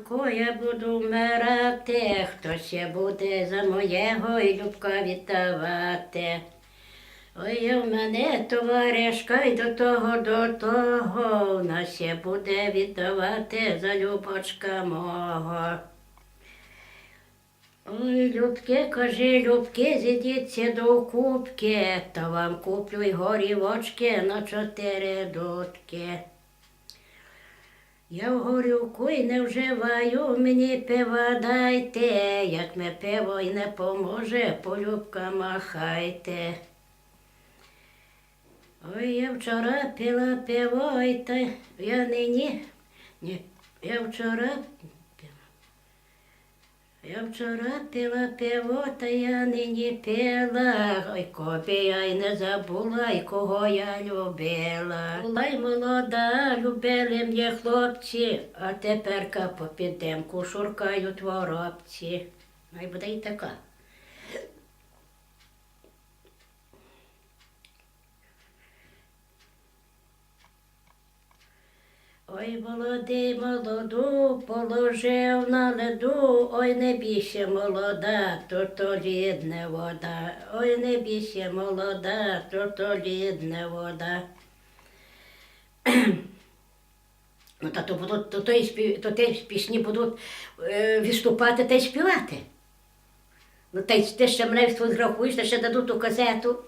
Ко я буду вмирати, хто ще буде за моєго і любка віддавати. Ой, у мене товаришка й до того, до того, вона ще буде віддавати за любочка мого. Ой, Любки, кажи, Любки, зійдіться до кубки, та вам куплю й горівочки на чотири дудки. Я в горілку й не вживаю, мені пива дайте, як ми пиво й не поможе, полюбка махайте. Ой, я вчора пила пиво, й та я нині. Ні, я вчора. Я вчора пила пиво, та я нині пила, ой, копія й не забула, й кого я любила. Була й молода, любили мене хлопці, а теперка по підемку шуркають воробці. Най буде й така. Ой, молодий молоду, положив на леду, ой, не бійся молода, то то лідне вода, ой, не бійся молода, то то лідне вода. Ну, та то будуть, то, то, то ті пісні будуть е, виступати та й співати. Ну, та й ти ще мене сфотографуєш, та ще дадуть ту казету.